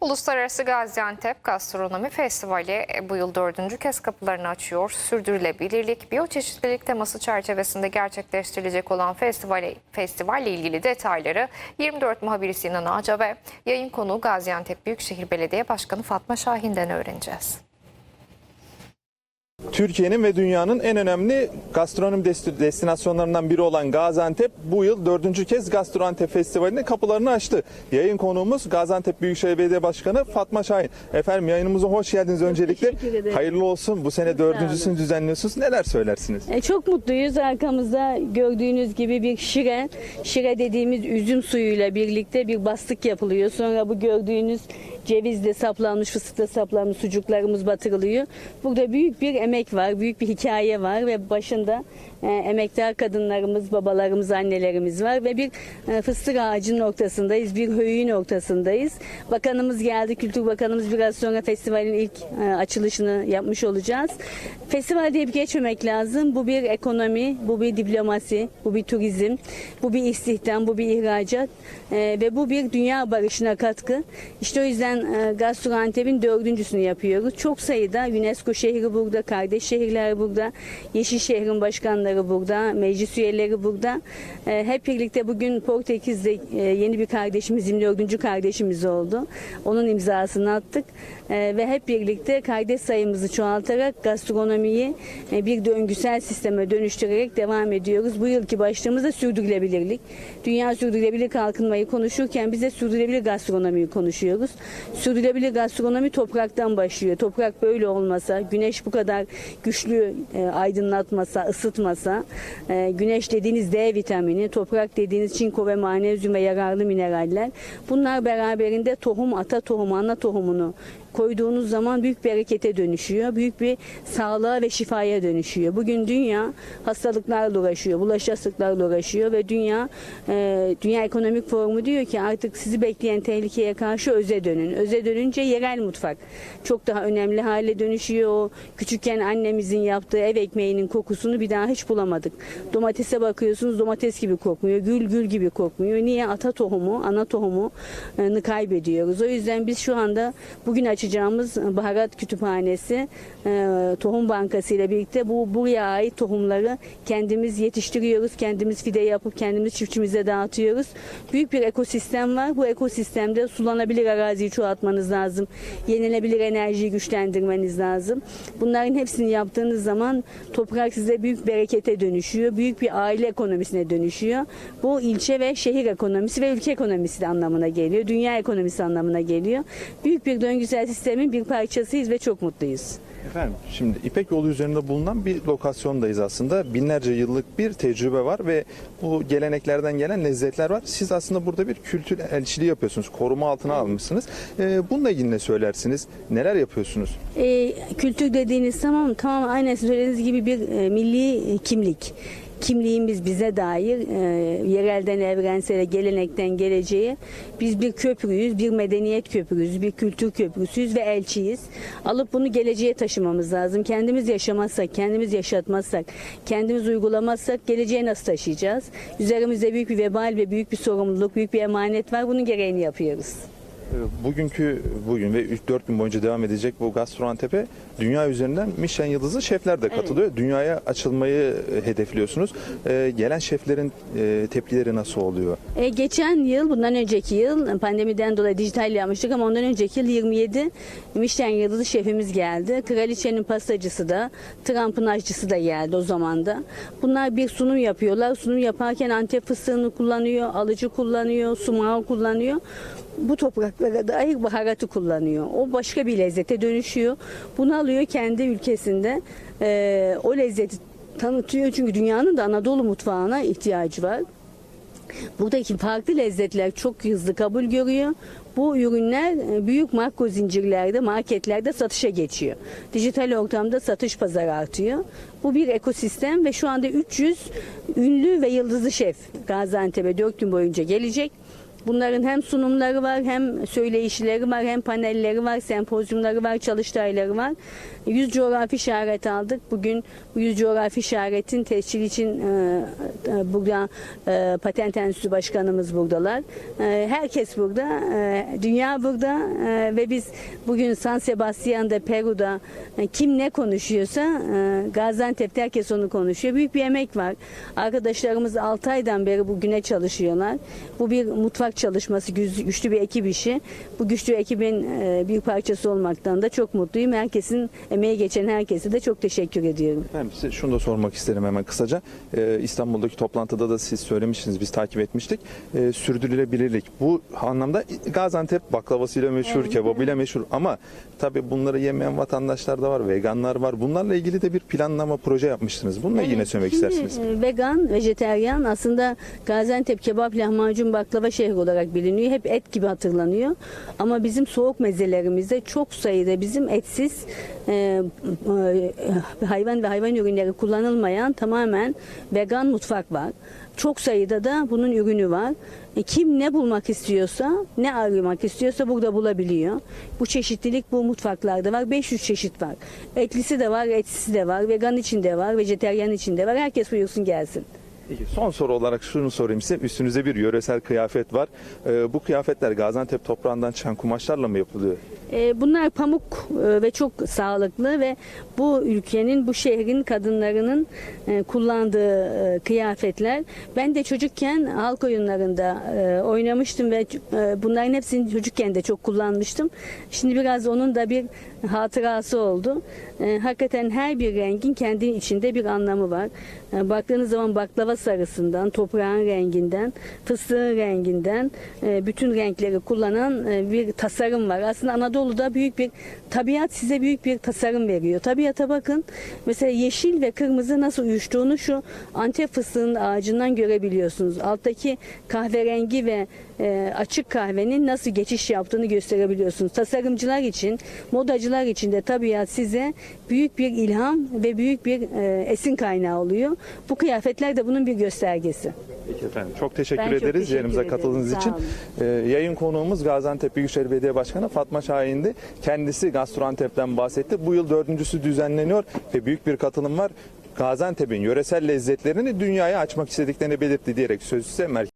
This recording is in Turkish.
Uluslararası Gaziantep Gastronomi Festivali e, bu yıl dördüncü kez kapılarını açıyor. Sürdürülebilirlik, biyoçeşitlilik teması çerçevesinde gerçekleştirilecek olan festivale, festivalle ilgili detayları 24 muhabiri Sinan Ağaca ve yayın konuğu Gaziantep Büyükşehir Belediye Başkanı Fatma Şahin'den öğreneceğiz. Türkiye'nin ve dünyanın en önemli gastronomi desti- destinasyonlarından biri olan Gaziantep bu yıl dördüncü kez Gastroantep Festivali'ne kapılarını açtı. Yayın konuğumuz Gaziantep Büyükşehir Belediye Başkanı Fatma Şahin. Efendim yayınımıza hoş geldiniz öncelikle. Hayırlı olsun. Bu sene dördüncüsünü düzenliyorsunuz. Neler söylersiniz? E, çok mutluyuz. Arkamızda gördüğünüz gibi bir şire, şire dediğimiz üzüm suyuyla birlikte bir bastık yapılıyor. Sonra bu gördüğünüz cevizle saplanmış, fıstıkla saplanmış sucuklarımız batırılıyor. Burada büyük bir emek var, büyük bir hikaye var ve başında e, emektar kadınlarımız, babalarımız, annelerimiz var ve bir e, fıstık ağacının noktasındayız, bir höyüğün noktasındayız. Bakanımız geldi, Kültür Bakanımız biraz sonra festivalin ilk e, açılışını yapmış olacağız. Festival deyip geçmemek lazım. Bu bir ekonomi, bu bir diplomasi, bu bir turizm, bu bir istihdam, bu bir ihracat e, ve bu bir dünya barışına katkı. İşte o yüzden e, Gaziantep'in dördüncüsünü yapıyoruz. Çok sayıda UNESCO şehri burada, kardeş şehirler burada, Yeşil Şehrin başkanları burada, meclis üyeleri burada. E, hep birlikte bugün Portekiz'de e, yeni bir kardeşimiz, 24. kardeşimiz oldu. Onun imzasını attık E, ve hep birlikte kardeş sayımızı çoğaltarak gastronomiyi e, bir döngüsel sisteme dönüştürerek devam ediyoruz. Bu yılki başlığımız da sürdürülebilirlik. Dünya sürdürülebilir kalkınmayı konuşurken biz de sürdürülebilir gastronomiyi konuşuyoruz. Sürdürülebilir gastronomi topraktan başlıyor. Toprak böyle olmasa, güneş bu kadar güçlü e, aydınlatmasa, ısıtmasa, e, güneş dediğiniz D vitamini, toprak dediğiniz çinko ve magnezyum ve yararlı mineraller. Bunlar beraberinde tohum, ata tohumu, ana tohumunu koyduğunuz zaman büyük berekete dönüşüyor. Büyük bir sağlığa ve şifaya dönüşüyor. Bugün dünya hastalıklarla uğraşıyor, bulaşıcı hastalıklarla uğraşıyor ve dünya e, Dünya Ekonomik Forumu diyor ki artık sizi bekleyen tehlikeye karşı öze dönün. Öze dönünce yerel mutfak çok daha önemli hale dönüşüyor. O küçükken annemizin yaptığı ev ekmeğinin kokusunu bir daha hiç bulamadık. Domatese bakıyorsunuz domates gibi kokmuyor, gül gül gibi kokmuyor. Niye? Ata tohumu, ana tohumu e, kaybediyoruz. O yüzden biz şu anda bugün açacağımız baharat kütüphanesi e, tohum bankası ile birlikte bu buraya ait tohumları kendimiz yetiştiriyoruz. Kendimiz fide yapıp kendimiz çiftçimize dağıtıyoruz. Büyük bir ekosistem var. Bu ekosistemde sulanabilir araziyi çoğaltmanız lazım. Yenilebilir enerjiyi güçlendirmeniz lazım. Bunların hepsini yaptığınız zaman toprak size büyük berekete dönüşüyor. Büyük bir aile ekonomisine dönüşüyor. Bu ilçe ve şehir ekonomisi ve ülke ekonomisi anlamına geliyor. Dünya ekonomisi anlamına geliyor. Büyük bir döngüsel sistemin bir parçasıyız ve çok mutluyuz. Efendim şimdi İpek yolu üzerinde bulunan bir lokasyondayız aslında. Binlerce yıllık bir tecrübe var ve bu geleneklerden gelen lezzetler var. Siz aslında burada bir kültür elçiliği yapıyorsunuz. Koruma altına almışsınız. Ee, bununla ilgili ne söylersiniz? Neler yapıyorsunuz? E, kültür dediğiniz tamam tamam aynen söylediğiniz gibi bir e, milli kimlik. Kimliğimiz bize dair e, yerelden evrensele, gelenekten geleceğe biz bir köprüyüz, bir medeniyet köprüyüz, bir kültür köprüsüyüz ve elçiyiz. Alıp bunu geleceğe taşımamız lazım. Kendimiz yaşamazsak, kendimiz yaşatmazsak, kendimiz uygulamazsak geleceğe nasıl taşıyacağız? Üzerimizde büyük bir vebal ve büyük bir sorumluluk, büyük bir emanet var. Bunun gereğini yapıyoruz. Ee, Bugünkü bugün ve 3-4 gün boyunca devam edecek bu Gastroantep'e dünya üzerinden Michelin yıldızı şefler de katılıyor. Dünyaya açılmayı e, hedefliyorsunuz. Ee, gelen şeflerin e, tepkileri nasıl oluyor? E, geçen yıl, bundan önceki yıl pandemiden dolayı dijital yapmıştık ama ondan önceki yıl 27 Michelin yıldızı şefimiz geldi. Kraliçenin pastacısı da, Trump'ın aşçısı da geldi o zaman da. Bunlar bir sunum yapıyorlar. Sunum yaparken Antep fıstığını kullanıyor, alıcı kullanıyor, sumağı kullanıyor. Bu topraklara dair baharatı kullanıyor. O başka bir lezzete dönüşüyor. Bunu alıyor kendi ülkesinde. E, o lezzeti tanıtıyor çünkü dünyanın da Anadolu mutfağına ihtiyacı var. Buradaki farklı lezzetler çok hızlı kabul görüyor. Bu ürünler e, büyük makro zincirlerde, marketlerde satışa geçiyor. Dijital ortamda satış pazarı artıyor. Bu bir ekosistem ve şu anda 300 ünlü ve yıldızlı şef Gaziantep'e 4 gün boyunca gelecek. Bunların hem sunumları var, hem söyleyişleri var, hem panelleri var, sempozyumları var, çalıştayları var. 100 coğrafi işaret aldık. Bugün bu 100 coğrafi işaretin tescil için e, e, burada e, Patent Enstitüsü Başkanımız buradalar. E, herkes burada, e, dünya burada e, ve biz bugün San Sebastian'da, Peru'da e, kim ne konuşuyorsa e, Gaziantep'te herkes onu konuşuyor. Büyük bir emek var. Arkadaşlarımız 6 aydan beri bugüne çalışıyorlar. Bu bir mutfak çalışması, güçlü bir ekip işi. Bu güçlü ekibin e, bir parçası olmaktan da çok mutluyum. Herkesin emeği geçen herkese de çok teşekkür ediyorum. Efendim size şunu da sormak isterim hemen kısaca. Ee, İstanbul'daki toplantıda da siz söylemiştiniz, biz takip etmiştik. Ee, sürdürülebilirlik. Bu anlamda Gaziantep baklavasıyla meşhur, kebabıyla meşhur ama tabii bunları yemeyen vatandaşlar da var, veganlar var. Bunlarla ilgili de bir planlama proje yapmıştınız. Bununla ilgili ne söylemek Şimdi, istersiniz? e, Vegan, vejeteryan aslında Gaziantep kebap, lahmacun, baklava şehri olarak biliniyor. Hep et gibi hatırlanıyor. Ama bizim soğuk mezelerimizde çok sayıda bizim etsiz e, e, hayvan ve hayvan ürünleri kullanılmayan tamamen vegan mutfak var. Çok sayıda da bunun ürünü var. E, kim ne bulmak istiyorsa, ne aramak istiyorsa burada bulabiliyor. Bu çeşitlilik bu mutfaklarda var. 500 çeşit var. Etlisi de var, etsiz de var, vegan için de var, vejeteryan için de var. Herkes buyursun gelsin. Son soru olarak şunu sorayım size. Üstünüzde bir yöresel kıyafet var. Ee, bu kıyafetler Gaziantep toprağından çıkan kumaşlarla mı yapılıyor? E, Bunlar pamuk e, ve çok sağlıklı ve bu ülkenin, bu şehrin kadınlarının e, kullandığı e, kıyafetler. Ben de çocukken halk oyunlarında oynamıştım ve bunların hepsini çocukken de çok kullanmıştım. Şimdi biraz onun da bir hatırası oldu. Hakikaten her bir rengin kendi içinde bir anlamı var. Baktığınız zaman baklava sarısından, toprağın renginden, fıstığın renginden bütün renkleri kullanan bir tasarım var. Aslında Anadolu'da büyük bir tabiat size büyük bir tasarım veriyor. Tabiata bakın. Mesela yeşil ve kırmızı nasıl uyuştuğunu şu Antep fıstığının ağacından görebiliyorsunuz. Alttaki kahverengi ve e, açık kahvenin nasıl geçiş yaptığını gösterebiliyorsunuz. Tasarımcılar için, modacılar için de tabiat size büyük bir ilham ve büyük bir e, esin kaynağı oluyor. Bu kıyafetler de bunun bir göstergesi. Peki efendim. Çok teşekkür Ben çok ederiz teşekkür yerimize ederim. katıldığınız Sağ için. Ee, yayın konuğumuz Gaziantep Büyükşehir Belediye Başkanı Fatma Şahin'di. Kendisi Gastroantep'ten bahsetti. Bu yıl dördüncüsü düzenleniyor ve büyük bir katılım var. Gaziantep'in yöresel lezzetlerini dünyaya açmak istediklerini belirtti diyerek sözü size merkez